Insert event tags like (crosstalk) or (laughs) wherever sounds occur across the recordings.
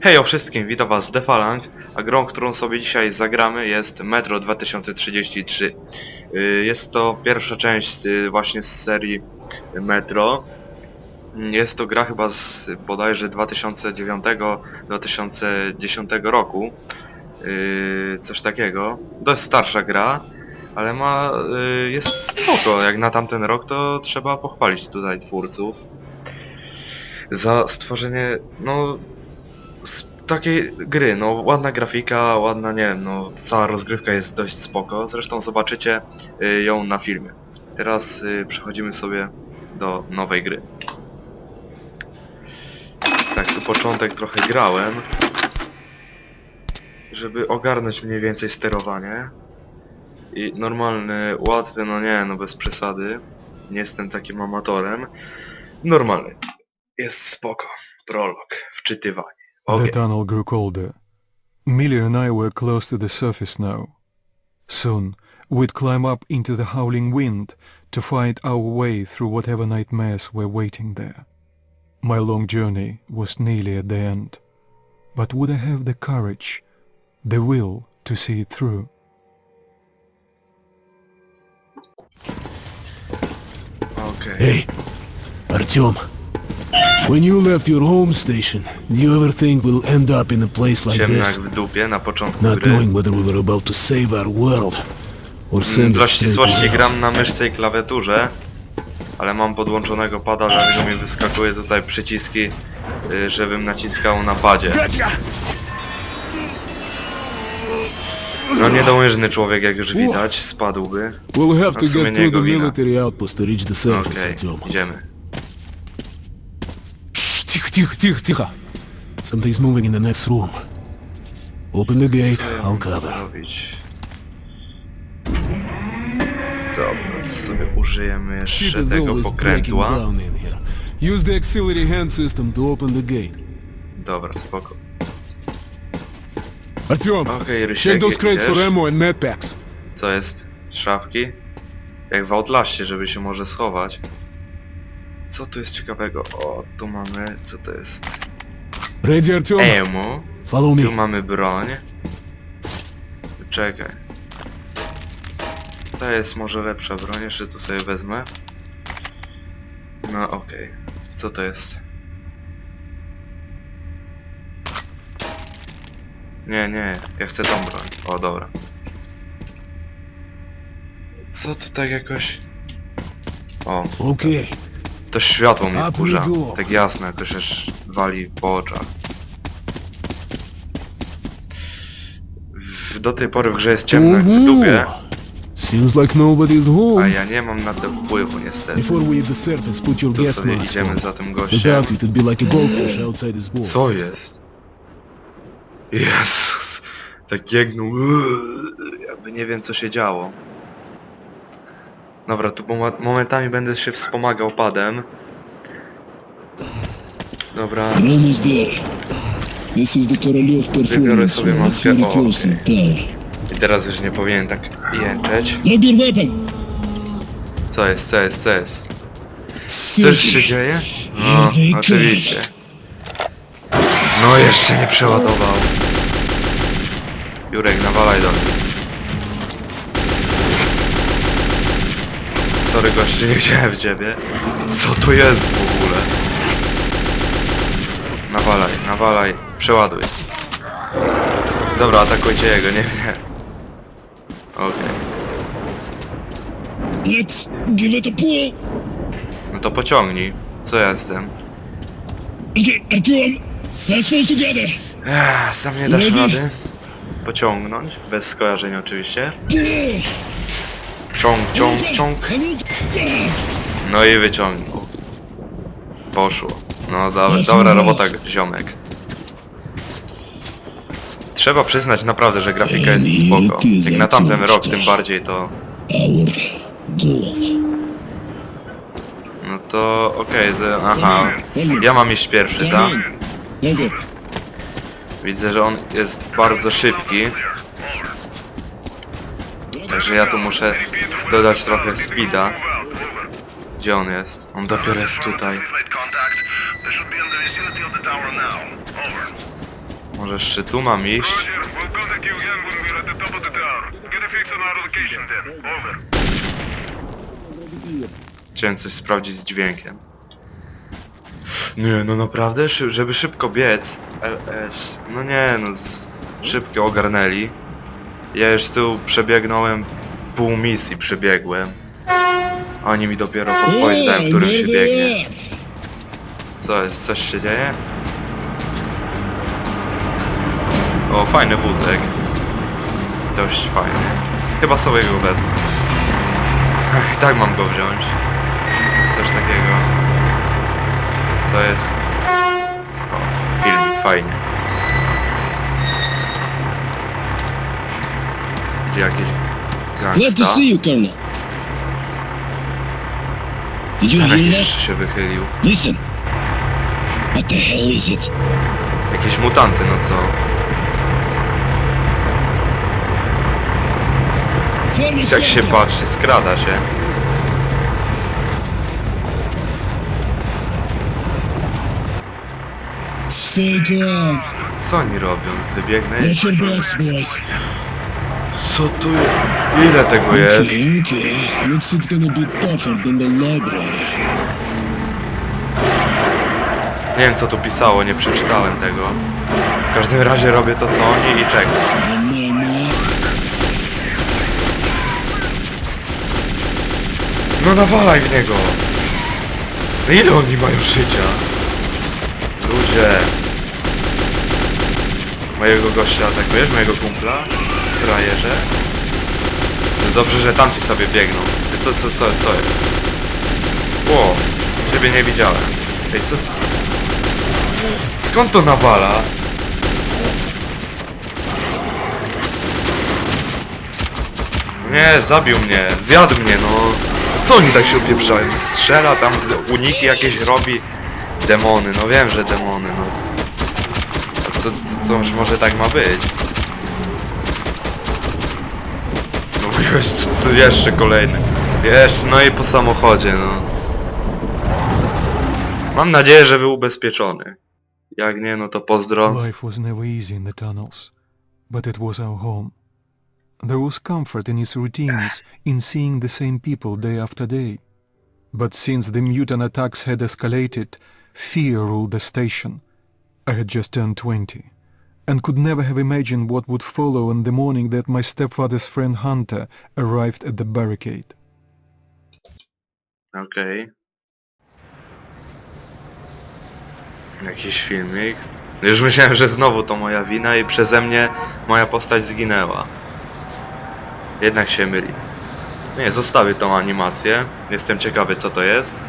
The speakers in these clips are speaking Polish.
Hej o wszystkim, witam was Defalang, a grą, którą sobie dzisiaj zagramy jest Metro 2033. Y, Jest to pierwsza część y, właśnie z serii Metro. Jest to gra chyba z bodajże 2009-2010 roku. Y, Coś takiego. Dość starsza gra, ale ma, jest spoko. Jak na tamten rok to trzeba pochwalić tutaj twórców za stworzenie, no, z takiej gry, no, ładna grafika, ładna, nie wiem, no, cała rozgrywka jest dość spoko, zresztą zobaczycie y, ją na filmie. Teraz y, przechodzimy sobie do nowej gry. Tak, tu początek trochę grałem, żeby ogarnąć mniej więcej sterowanie. I normalny, łatwy, no nie, no bez przesady. Nie jestem takim amatorem. Normalny. Jest spoko. Prolog. Wczytywanie. The tunnel grew colder. Millie and I were close to the surface now. Soon, we'd climb up into the howling wind to find our way through whatever nightmares were waiting there. My long journey was nearly at the end. But would I have the courage, the will to see it through? Okej. Hey, Artyom. When you left your home station, do you ever think we'll end up in a place like Ciemno jak this? w dupie na początku Not gry. knowing whether we were about to save our world or Mm, send Dla it straight ścisłości gram na myszce i klawiaturze, ale mam podłączonego pada, dlatego mi wyskakuje tutaj przyciski, y, żebym naciskał na padzie. No niedołężny człowiek, jak już widać, spadłby. We'll have No, to w sumie get nie through the wina. military outpost to reach the surface, Okej, Artyom. idziemy. Shh, тихо, тихо, тихо, тихо. Something's moving in the next room. Open the gate, Co ja I'll mam cover. zrobić? Dobra, to sobie użyjemy Shit jeszcze is tego always breaking pokrętła. down in here. Use the auxiliary hand system to open the gate. Dobra, spoko. Artyom, Okej, Rysiek, check those crates for idziesz? ammo and medpacks. Co jest? Szafki? Jak w Outlaście, żeby się może schować. Co tu jest ciekawego? O, tu mamy... co to jest? Ready, Artyom? Emo. Follow Tu me. mamy broń. Czekaj. To jest może lepsza broń, jeszcze tu sobie wezmę. No okej. Co to jest? Nie, nie, ja chcę tą broń. O, dobra. Co tu tak jakoś... O, Okay. To światło mnie A, wkurza. Tak jasno, jakoś aż wali po oczach. W, do tej pory w grze jest ciemno jak w dupie, Seems like nobody's a home. ja nie mam na to wpływu niestety. Before we hit the surface, put your Tu gas sobie mask idziemy on. za tym gościem. Without it, it'd be like a goldfish outside this wall. Co jest? Jezus, tak jegną, jakby nie wiem co się działo. Dobra, tu momentami będę się wspomagał padem. Dobra, there. This is the Korolev performance sobie maskę. O, i teraz już nie powinienem tak jęczeć. Grab your weapon! Co jest, co jest, co jest? Coś się dzieje? No, oczywiście. No jeszcze nie przeładował. Jurek, nawalaj do mnie. Sorry goście, nie chciałem w ciebie. Co to jest w ogóle? Nawalaj, nawalaj, przeładuj. Dobra, atakujcie jego, nie, nie. Okej. Let's give it a pull! No to pociągnij. Co ja jestem? Okay, Artyom! Let's together! Ech, sam nie dasz Ready? rady pociągnąć, bez skojarzeń oczywiście. Pull! Ciąg, ciąg, ciąg. No i wyciągnął. Poszło. No dobra, dobra robota ziomek. Trzeba przyznać naprawdę, że grafika jest spoko. Jak na tamten rok tym bardziej to... No to okej, to- aha. Ja mam iść pierwszy, tak? Widzę, że on jest bardzo szybki. Także ja tu muszę dodać trochę speeda. Gdzie on jest? On dopiero jest tutaj. Może jeszcze tu mam iść? Chciałem coś sprawdzić z dźwiękiem. Nie, no naprawdę? Żeby szybko biec. LS. No nie, no szybko ogarnęli. Ja już tu przebiegnąłem pół misji przebiegłem. A Oni mi dopiero podpowiedź dają, którym się biegnie. Co jest? Coś się dzieje? O, fajny wózek. Dość fajny. Chyba sobie go wezmę. Ach, tak mam go wziąć. Coś takiego. Co jest? O, filmik, fajnie. Glad to see you, Colonel. Did you hear that? jeszcze się wychylił. Listen. What the hell is it? Jakieś mutanty, no co? Jak się patrzy, skrada się. Stay calm. Co oni robią? Wybiegnę? Watch your backs, boys. Co tu jest? Ile tego jest? Okay, okay. Looks it's gonna be tougher than the library. Nie wiem co tu pisało, nie przeczytałem tego. W każdym razie robię to co oni i czekam. No nawalaj w niego! No ile oni mają życia? Ludzie! Mojego gościa atakujesz? Mojego kumpla? Frajerze? Dobrze, że tamci sobie biegną. Co, co, co, co jest? Ło! Ciebie nie widziałem. Ej, co... co- Skąd to nawala? Nie, zabił mnie, zjadł mnie, no. Co oni tak się opieprzają? Strzela tam, uniki jakieś robi. Demony, no wiem, że demony, no. A co, co, może tak ma być? No jeszcze, kolejny. Jeszcze, no i po samochodzie, no. Mam nadzieję, że był ubezpieczony. Jak nie, no to pozdro. Life was never easy in the tunnels, but it was our home. There was comfort in routines, in seeing the same people day after day. But since the mutant attacks had escalated, fear ruled the station. I had just turned 20, and could never have imagined what would follow on the morning that my stepfather's friend Hunter arrived at the barricade. Okej. Jakiś filmik. Już myślałem, że znowu to moja wina i przeze mnie moja postać zginęła. Jednak się myli. Nie, zostawię tą animację. Jestem ciekawy co to jest.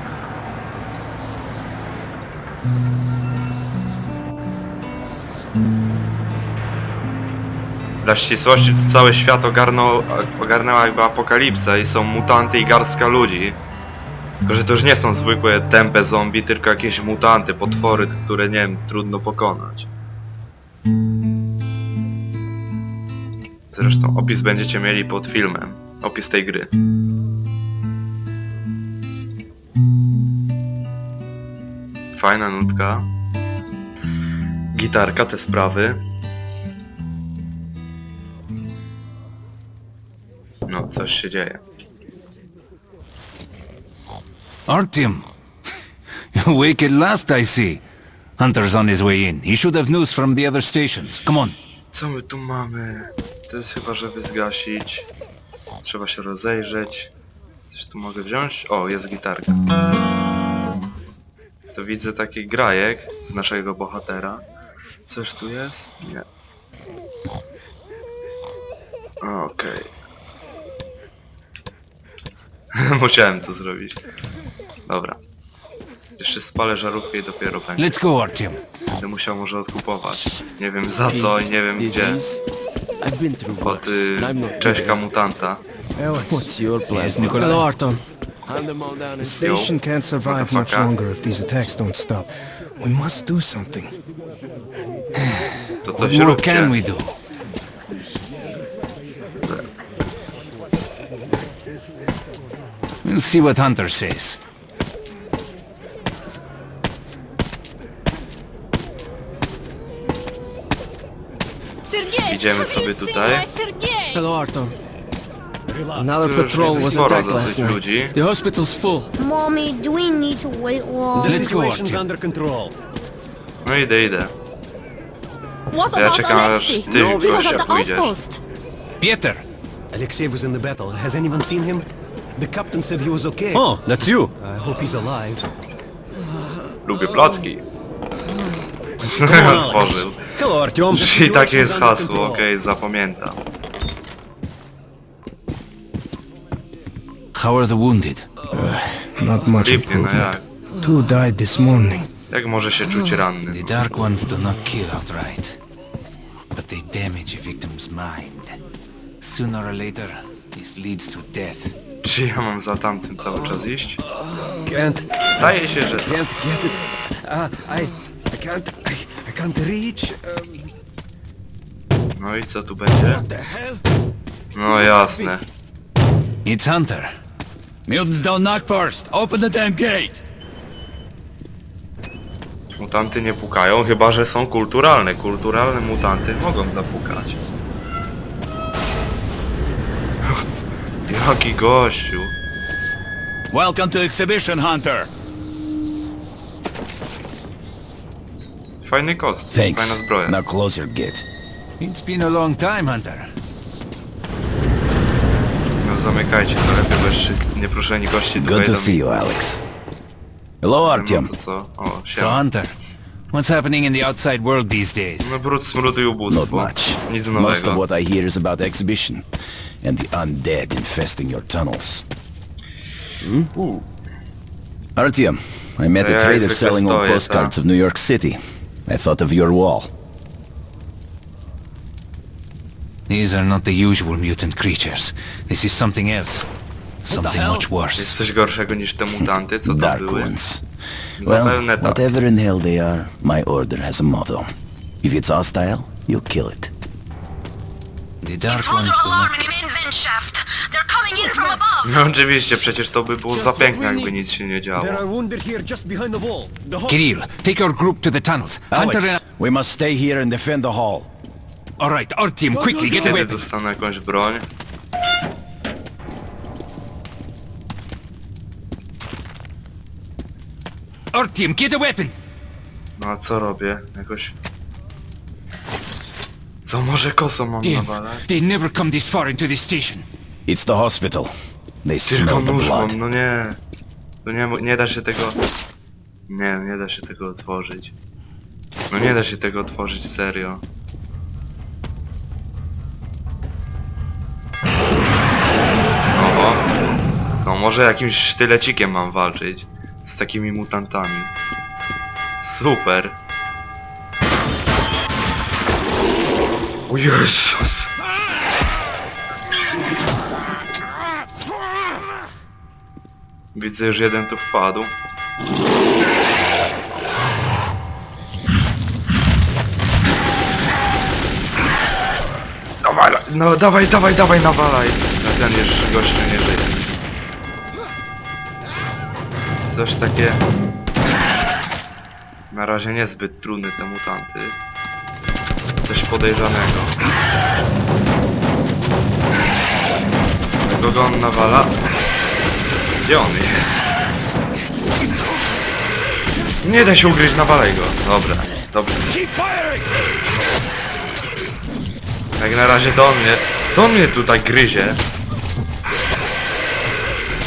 Dla ścisłości to cały świat ogarnął, ogarnęła jakby apokalipsa i są mutanty i garstka ludzi. Tylko, że to już nie są zwykłe tępe zombie, tylko jakieś mutanty, potwory, które nie wiem, trudno pokonać. Zresztą opis będziecie mieli pod filmem. Opis tej gry. Fajna nutka. Gitarka, te sprawy. Się dzieje. Artyom! You're awake at last, I see. Hunter's on his way in. He should have news from the other stations. Come on. Co my tu mamy? To jest chyba, żeby zgasić. Trzeba się rozejrzeć. Coś tu mogę wziąć? O, jest gitarka. To widzę taki grajek z naszego bohatera. Coś tu jest? Nie. Okej. (laughs) Musiałem to zrobić. Dobra. Jeszcze spalę żarówkę i dopiero będzie. Let's go, Artyom. Będę musiał może odkupować. Nie wiem za co i nie wiem gdzie. I've been through Od worse, y, not Czeszka mutanta. What's your plan? Yes, Nikolai. Hello, Arton. Hand them all down and Station can't survive much Motherfucker. longer if these attacks don't stop. We must do something. To What coś more róbcie. can we do? We'll see what Hunter says. Idziemy have you sobie seen tutaj. my? Hello, Artem. Another patrol jest was sporo attacked dosyć last night. ludzi. The hospital's full. Mommy, do we need to wait long? The situation's under control. No idę, idę. What To ja about czekam aż Alexei? ty, no, the pójdziesz. outpost. Pieter! Alexei was in the battle. Has anyone seen him? The captain said he was okay. Oh, that's you. I hope he's alive. Lubię placki. Otworzył. Hello, Artyom. Czyli takie jest hasło, okej, zapamiętam. How are the wounded? Not much Lipnie, no jak? Two died this morning. Jak może się czuć ranny? The Dark Ones do not kill outright, but they damage a victim's mind. Sooner or later, this leads to death. Czy ja mam za tamtym cały czas iść? Can't, Zdaje się, że can't get it. Uh, I, I can't, I, I can't reach. Um, No i co tu będzie? No jasne. It's Hunter. Mutants don't knock first. Open the damn gate. Mutanty nie pukają, chyba że są kulturalne. Kulturalne mutanty mogą zapukać. Jaki gościu. Welcome to Exhibition Hunter. Fajny kost, fajna zbroja. Now close your gate. It's been a long time, Hunter. No zamykajcie to lepiej, bo jeszcze nieproszeni goście tu Good to see you, Alex. Hello, No Artyom. to co? O, So, siema. Hunter, what's happening in the outside world these days? No brud, smród i Not ubóstwo. much. Nic Most of nowego. what I hear is about the exhibition and the undead infesting your tunnels. Hmm? Artyom, I met Yeah, a trader zwykle selling old postcards tak. of New York City. I thought of your wall. These are not the usual mutant creatures. This is something else. Something much Jest worse. coś gorszego niż te (laughs) mutanty, co to Dark były? ones. Well, whatever in hell they are, my order has a motto. If it's hostile, you kill it. Dark Ones do not. No oczywiście, przecież to by było za piękne, jakby nic się nie działo. there are wounded here just behind the wall. The ho- Kirill, take your group to the tunnels. Hunter Alex, and... we must stay here and defend the hall. All right, Artyom, quickly, get a weapon. dostanę jakąś broń? Artyom, get a weapon! No a co robię? Jakoś... Co może kosą mam Damn, nawalać? they never come this far into this station. It's the hospital. They Tylko smell the nóż blood. mam, no nie. To nie, mo- nie da się tego... Nie, nie da się tego otworzyć. No nie da się tego otworzyć, serio. Oho. No może jakimś sztylecikiem mam walczyć. Z takimi mutantami. Super. O Jezus. Widzę, już jeden tu wpadł. Dawaj, no dawaj, dawaj, dawaj, nawalaj. A ten już gościu nie żyje. Coś takie... Na razie niezbyt trudne te mutanty. Coś podejrzanego. Kogo on nawala? Gdzie on jest? Nie da się ugryźć, nawalaj go. Dobra, dobrze. Jak na razie to on mnie... To on mnie tutaj gryzie.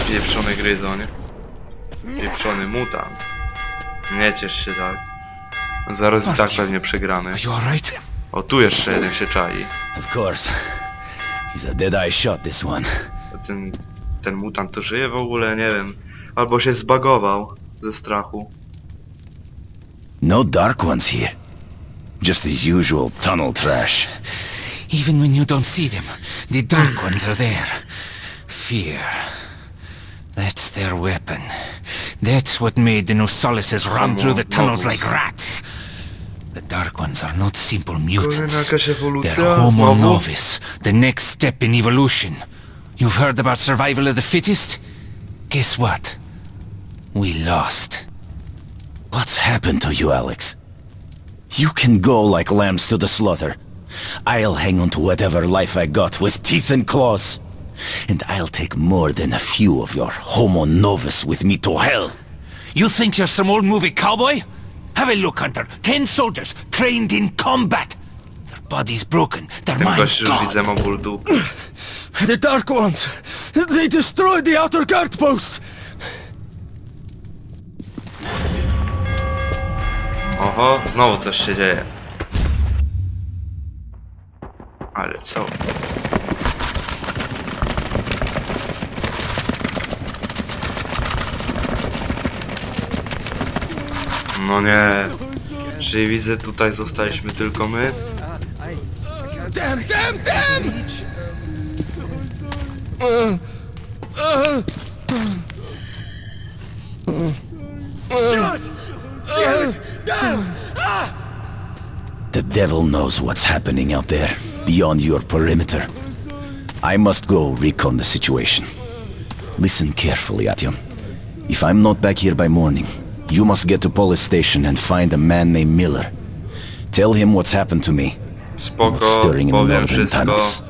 Pieprzony gryzoń. Pieprzony mutant. Nie ciesz się tak. Zaraz i tak pewnie przegramy. O, tu jeszcze jeden się czai. Of course. He's a dead-eye shot, this one. Ten, ten mutant to żyje w ogóle? Nie wiem. Albo się zbagował ze strachu. No dark ones here. Just the usual tunnel trash. Even when you don't see them, the Dark Ones are there. Fear. That's their weapon. That's what made the Nosalises run through the tunnels like rats. The Dark Ones are not simple mutants. They're Homo? Novus, the next step in evolution. You've heard about survival of the fittest? Guess what? We lost. What's happened to you, Alex? You can go like lambs to the slaughter, I'll hang on to whatever life I got with teeth and claws. And I'll take more than a few of your homo novus with me to hell. You think you're some old movie cowboy? Have a look, Hunter. Ten soldiers trained in combat. Their bodies broken, their Ten minds gone. widzę ma ból dupy. The Dark Ones! They destroyed the outer guard post! Oho, znowu coś się dzieje. Ale co? No nie. Czyli widzę tutaj zostaliśmy tylko my. Damn, damn, damn! Damn it! Damn! The devil knows what's happening out there, beyond your perimeter. I must go recon the situation. Listen carefully, Atyom. If I'm not back here by morning, you must get to police station and find a man named Miller. Tell him what's happened to me. What's Spoko, stirring in the northern tunnels.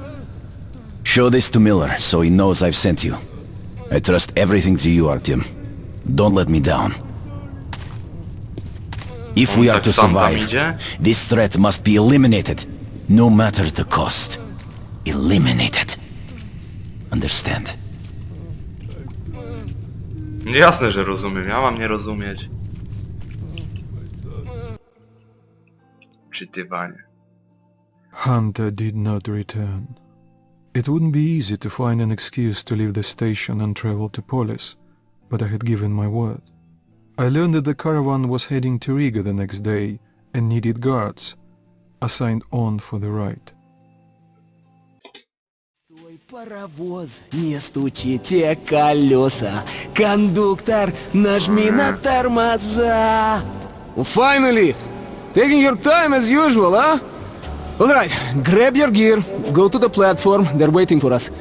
Show this to Miller, so he knows I've sent you. I trust everything to you, Artyom. Don't let me down. If we are to survive, this threat must be eliminated, no matter the cost. Eliminated. Understand? Jasne, że rozumiem. Ja mam nie rozumieć. Czytywanie. Hunter did not return. It wouldn't be easy to find an excuse to leave the station and travel to Polis, but I had given my word. I learned that the caravan was heading to Riga the next day and needed guards, assigned on for the ride. Паровоз, не стучите колеса. Кондуктор, нажми на тормоза. Finally! Taking your time as usual, huh? Alright, grab your gear, go to the platform, they're waiting for us.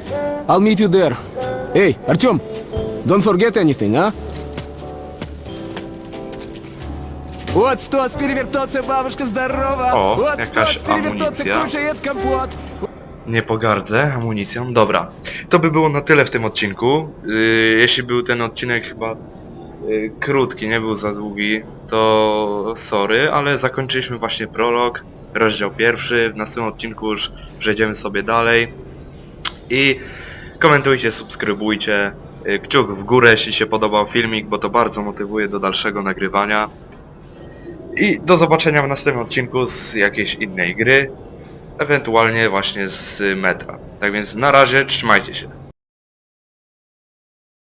I'll meet you there. Hey, Artyom, don't forget anything, huh? Вот что, с перевертоться, бабушка здорова! О, вот jakaś что, с перевертоться, кушает компот! Nie pogardzę amunicją. Dobra. To by było na tyle w tym odcinku. Yy, jeśli był ten odcinek chyba yy, krótki, nie był za długi, to sorry, ale zakończyliśmy właśnie prolog, rozdział pierwszy. W następnym odcinku już przejdziemy sobie dalej. I komentujcie, subskrybujcie. Yy, Kciuk w górę, jeśli się podobał filmik, bo to bardzo motywuje do dalszego nagrywania. I do zobaczenia w następnym odcinku z jakiejś innej gry ewentualnie właśnie z metra. Tak więc na razie trzymajcie się.